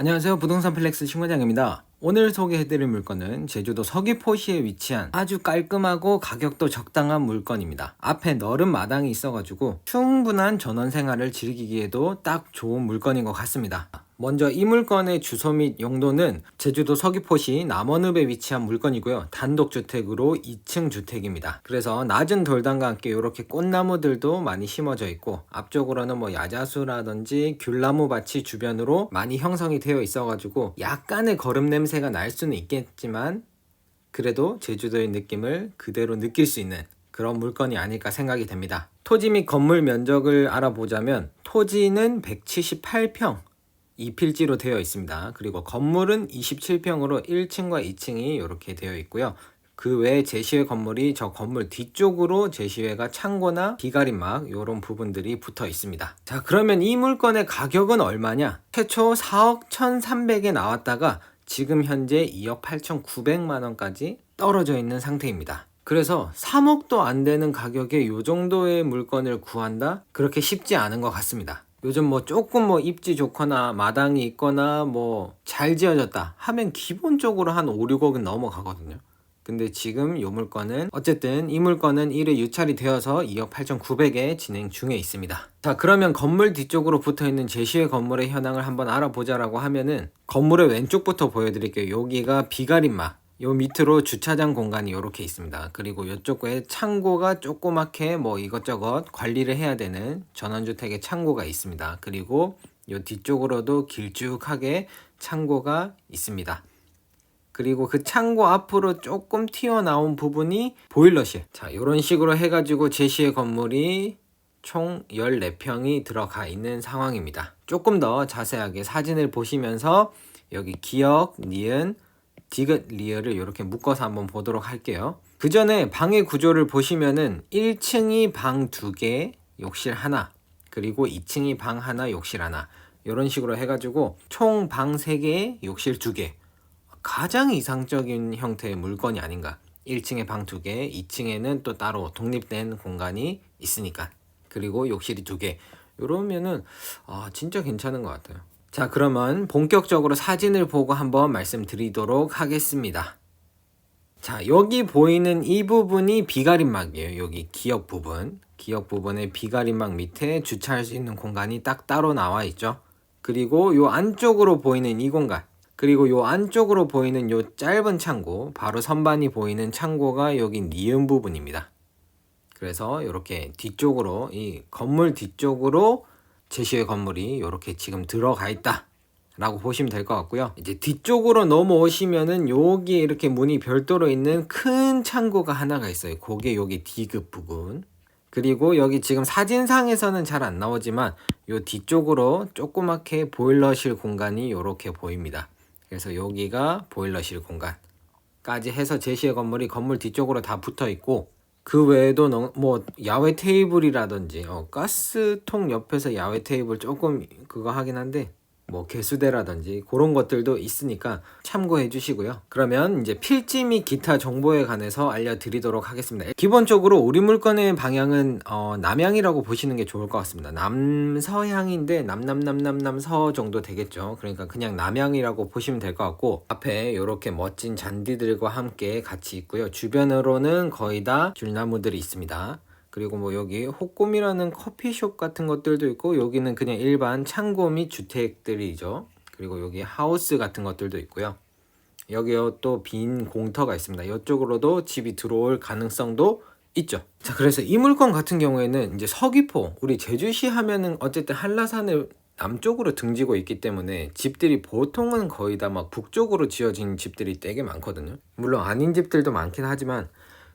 안녕하세요. 부동산 플렉스 신과장입니다. 오늘 소개해드릴 물건은 제주도 서귀포시에 위치한 아주 깔끔하고 가격도 적당한 물건입니다. 앞에 넓은 마당이 있어가지고 충분한 전원 생활을 즐기기에도 딱 좋은 물건인 것 같습니다. 먼저 이 물건의 주소 및 용도는 제주도 서귀포시 남원읍에 위치한 물건이고요. 단독주택으로 2층 주택입니다. 그래서 낮은 돌담과 함께 이렇게 꽃나무들도 많이 심어져 있고 앞쪽으로는 뭐 야자수라든지 귤나무 밭이 주변으로 많이 형성이 되어 있어가지고 약간의 거름 냄새가 날 수는 있겠지만 그래도 제주도의 느낌을 그대로 느낄 수 있는 그런 물건이 아닐까 생각이 됩니다. 토지 및 건물 면적을 알아보자면 토지는 178평, 이 필지로 되어 있습니다. 그리고 건물은 27평으로 1층과 2층이 이렇게 되어 있고요. 그 외에 제시회 건물이 저 건물 뒤쪽으로 제시회가 창고나 비가림막 이런 부분들이 붙어 있습니다. 자 그러면 이 물건의 가격은 얼마냐? 최초 4억 1,300에 나왔다가 지금 현재 2억 8,900만 원까지 떨어져 있는 상태입니다. 그래서 3억도 안 되는 가격에 이 정도의 물건을 구한다? 그렇게 쉽지 않은 것 같습니다. 요즘 뭐 조금 뭐 입지 좋거나 마당이 있거나 뭐 잘 지어졌다 하면 기본적으로 한 5, 6억은 넘어가거든요. 근데 지금 이 물건은 어쨌든 이 물건은 1회 유찰이 되어서 2억 8,900에 진행 중에 있습니다. 자 그러면 건물 뒤쪽으로 붙어있는 제시의 건물의 현황을 한번 알아보자라고 하면은 건물의 왼쪽부터 보여드릴게요. 여기가 비가림막 요 밑으로 주차장 공간이 이렇게 있습니다. 그리고 이쪽에 창고가 조그맣게 뭐 이것저것 관리를 해야 되는 전원주택의 창고가 있습니다. 그리고 요 뒤쪽으로도 길쭉하게 창고가 있습니다. 그리고 그 창고 앞으로 조금 튀어나온 부분이 보일러실. 자, 이런 식으로 해가지고 제시의 건물이 총 14평이 들어가 있는 상황입니다. 조금 더 자세하게 사진을 보시면서 여기 기억, 니은, 디귿, 리을을 이렇게 묶어서 한번 보도록 할게요. 그 전에 방의 구조를 보시면은 1층이 방 2개, 욕실 하나, 그리고 2층이 방 하나, 욕실 하나. 이런 식으로 해가지고 총 방 3개, 욕실 2개. 가장 이상적인 형태의 물건이 아닌가. 1층에 방 2개, 2층에는 또 따로 독립된 공간이 있으니까. 그리고 욕실이 2개. 이러면은 아, 진짜 괜찮은 것 같아요. 자, 그러면 본격적으로 사진을 보고 한번 말씀드리도록 하겠습니다. 자, 여기 보이는 이 부분이 비가림막이에요. 여기 기역 부분. 기역 부분의 비가림막 밑에 주차할 수 있는 공간이 딱 따로 나와 있죠. 그리고 요 안쪽으로 보이는 이 공간. 그리고 요 안쪽으로 보이는 요 짧은 창고, 바로 선반이 보이는 창고가 여기 니은 부분입니다. 그래서 이렇게 뒤쪽으로 이 건물 뒤쪽으로 제시의 건물이 이렇게 지금 들어가 있다. 라고 보시면 될 것 같고요. 이제 뒤쪽으로 넘어오시면은 여기 이렇게 문이 별도로 있는 큰 창고가 하나가 있어요. 그게 여기 D급 부분. 그리고 여기 지금 사진상에서는 잘 안 나오지만 요 뒤쪽으로 조그맣게 보일러실 공간이 이렇게 보입니다. 그래서 여기가 보일러실 공간까지 해서 제시의 건물이 건물 뒤쪽으로 다 붙어 있고 그 외에도 너- 뭐 야외 테이블이라든지 어, 가스통 옆에서 야외 테이블 조금 그거 하긴 한데 뭐 개수대라든지 그런 것들도 있으니까 참고해 주시고요. 그러면 이제 필지 및 기타 정보에 관해서 알려드리도록 하겠습니다. 기본적으로 우리 물건의 방향은 어, 남향이라고 보시는 게 좋을 것 같습니다. 남서향인데 남남남남남서 정도 되겠죠. 그러니까 그냥 남향이라고 보시면 될 것 같고 앞에 이렇게 멋진 잔디들과 함께 같이 있고요. 주변으로는 거의 다 귤나무들이 있습니다. 그리고 뭐 여기 호꼼이라는 커피숍 같은 것들도 있고 여기는 그냥 일반 창고 및 주택들이죠. 그리고 여기 하우스 같은 것들도 있고요. 여기요 또 빈 공터가 있습니다. 이쪽으로도 집이 들어올 가능성도 있죠. 자, 그래서 이 물건 같은 경우에는 이제 서귀포, 우리 제주시 하면은 어쨌든 한라산을 남쪽으로 등지고 있기 때문에 집들이 보통은 거의 다 막 북쪽으로 지어진 집들이 되게 많거든요. 물론 아닌 집들도 많긴 하지만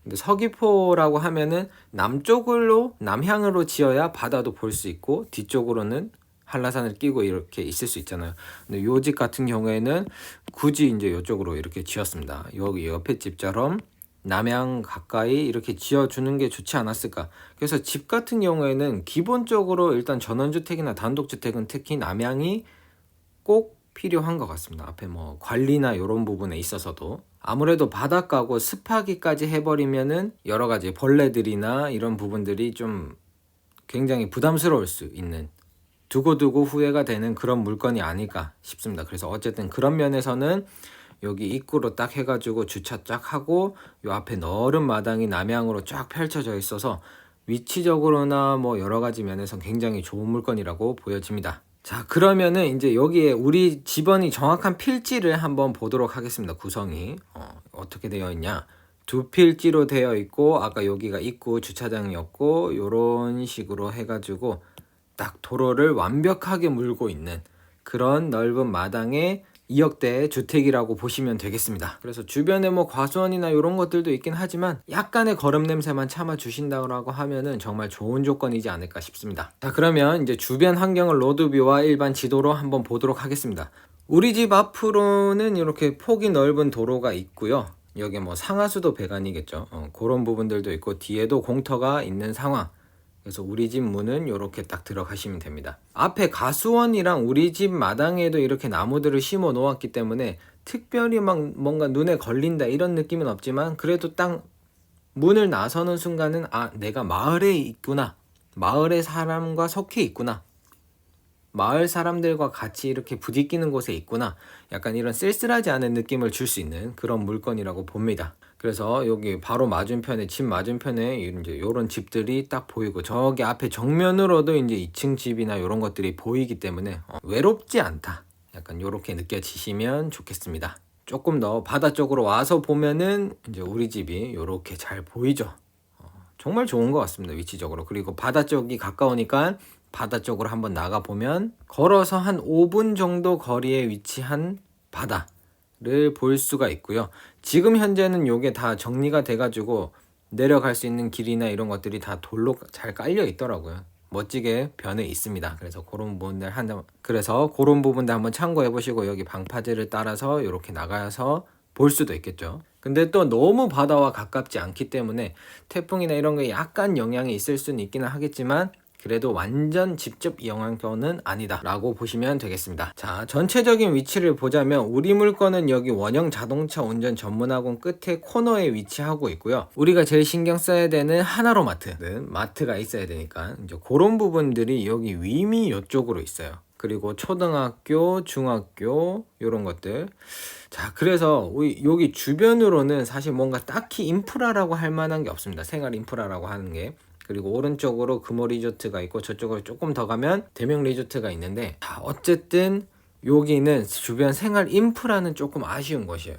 근데 서귀포라고 하면은 남쪽으로 남향으로 지어야 바다도 볼 수 있고 뒤쪽으로는 한라산을 끼고 이렇게 있을 수 있잖아요. 근데 요 집 같은 경우에는 굳이 이제 이쪽으로 이렇게 지었습니다. 여기 옆에 집처럼 남향 가까이 이렇게 지어주는 게 좋지 않았을까. 그래서 집 같은 경우에는 기본적으로 일단 전원주택이나 단독주택은 특히 남향이 꼭 필요한 것 같습니다. 앞에 뭐 관리나 이런 부분에 있어서도 아무래도 바닷가고 습하기까지 해버리면은 여러 가지 벌레들이나 이런 부분들이 좀 굉장히 부담스러울 수 있는 두고두고 후회가 되는 그런 물건이 아닐까 싶습니다. 그래서 어쨌든 그런 면에서는 여기 입구로 딱 해가지고 주차 쫙 하고 요 앞에 넓은 마당이 남향으로 쫙 펼쳐져 있어서 위치적으로나 뭐 여러 가지 면에서 굉장히 좋은 물건이라고 보여집니다. 자 그러면은 이제 여기에 우리 집원이 정확한 필지를 한번 보도록 하겠습니다. 구성이 어, 어떻게 되어 있냐? 두 필지로 되어 있고 아까 여기가 입구 주차장이었고 요런 식으로 해가지고 딱 도로를 완벽하게 물고 있는 그런 넓은 마당에 2억대 주택이라고 보시면 되겠습니다. 그래서 주변에 뭐 과수원이나 이런 것들도 있긴 하지만 약간의 거름 냄새만 참아 주신다고 하면은 정말 좋은 조건이지 않을까 싶습니다. 자, 그러면 이제 주변 환경을 로드뷰와 일반 지도로 한번 보도록 하겠습니다. 우리 집 앞으로는 이렇게 폭이 넓은 도로가 있고요. 여기 뭐 상하수도 배관이겠죠. 어, 그런 부분들도 있고 뒤에도 공터가 있는 상황. 그래서 우리 집 문은 이렇게 딱 들어가시면 됩니다. 앞에 가수원이랑 우리 집 마당에도 이렇게 나무들을 심어 놓았기 때문에 특별히 막 뭔가 눈에 걸린다 이런 느낌은 없지만 그래도 딱 문을 나서는 순간은 아 내가 마을에 있구나 마을의 사람과 속해 있구나 마을 사람들과 같이 이렇게 부딪히는 곳에 있구나 약간 이런 쓸쓸하지 않은 느낌을 줄 수 있는 그런 물건이라고 봅니다. 그래서 여기 바로 맞은편에 집 맞은편에 이제 요런 집들이 딱 보이고 저기 앞에 정면으로도 이제 2층 집이나 요런 것들이 보이기 때문에 어, 외롭지 않다. 약간 요렇게 느껴지시면 좋겠습니다. 조금 더 바다 쪽으로 와서 보면은 이제 우리 집이 요렇게 잘 보이죠. 어, 정말 좋은 것 같습니다. 위치적으로. 그리고 바다 쪽이 가까우니까 바다 쪽으로 한번 나가 보면 걸어서 한 5분 정도 거리에 위치한 바다. 를 볼 수가 있고요. 지금 현재는 요게 다 정리가 돼가지고 내려갈 수 있는 길이나 이런 것들이 다 돌로 잘 깔려 있더라고요. 멋지게 변해 있습니다. 그래서 그런 부분들 한번 그래서 그런 부분들 한번 참고해 보시고 여기 방파제를 따라서 이렇게 나가서 볼 수도 있겠죠. 근데 또 너무 바다와 가깝지 않기 때문에 태풍이나 이런 게 약간 영향이 있을 수는 있기는 하겠지만 그래도 완전 직접 영향권은 아니다 라고 보시면 되겠습니다. 자, 전체적인 위치를 보자면 우리 물건은 여기 원형 자동차 운전 전문학원 끝에 코너에 위치하고 있고요. 우리가 제일 신경 써야 되는 하나로 마트는 마트가 있어야 되니까 이제 그런 부분들이 여기 위미 이쪽으로 있어요. 그리고 초등학교, 중학교 이런 것들. 자, 그래서 여기 주변으로는 사실 뭔가 딱히 인프라라고 할 만한 게 없습니다. 생활 인프라라고 하는 게. 그리고 오른쪽으로 금호 리조트가 있고 저쪽으로 조금 더 가면 대명 리조트가 있는데 자, 어쨌든 여기는 주변 생활 인프라는 조금 아쉬운 것이에요.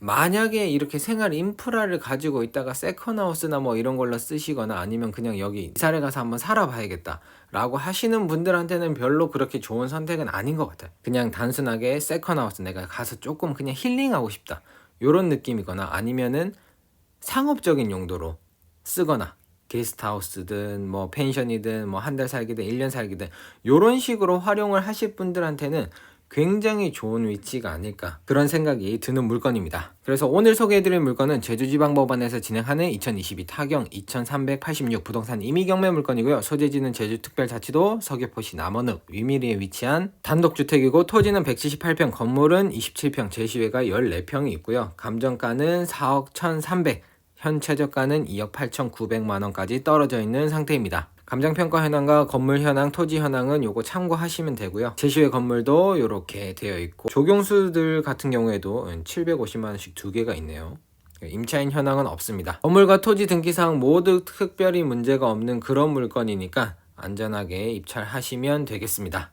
만약에 이렇게 생활 인프라를 가지고 있다가 세컨하우스나 뭐 이런 걸로 쓰시거나 아니면 그냥 여기 이사를 가서 한번 살아봐야겠다 라고 하시는 분들한테는 별로 그렇게 좋은 선택은 아닌 것 같아요. 그냥 단순하게 세컨하우스 내가 가서 조금 그냥 힐링하고 싶다. 이런 느낌이거나 아니면은 상업적인 용도로 쓰거나 게스트하우스든 뭐 펜션이든 뭐 한 달 살기든 1년 살기든 요런 식으로 활용을 하실 분들한테는 굉장히 좋은 위치가 아닐까 그런 생각이 드는 물건입니다. 그래서 오늘 소개해드릴 물건은 제주지방법원에서 진행하는 2022 타경 2386 부동산 임의 경매 물건이고요. 소재지는 제주특별자치도 서귀포시 남원읍 위미리에 위치한 단독주택이고 토지는 178평 건물은 27평 제시외가 14평이 있고요. 감정가는 4억 1300 현 최저가는 2억 8,900만 원까지 떨어져 있는 상태입니다. 감정평가 현황과 건물 현황, 토지 현황은 요거 참고하시면 되고요. 제시외 건물도 이렇게 되어 있고 조경수들 같은 경우에도 750만 원씩 두 개가 있네요. 임차인 현황은 없습니다. 건물과 토지 등기사항 모두 특별히 문제가 없는 그런 물건이니까 안전하게 입찰하시면 되겠습니다.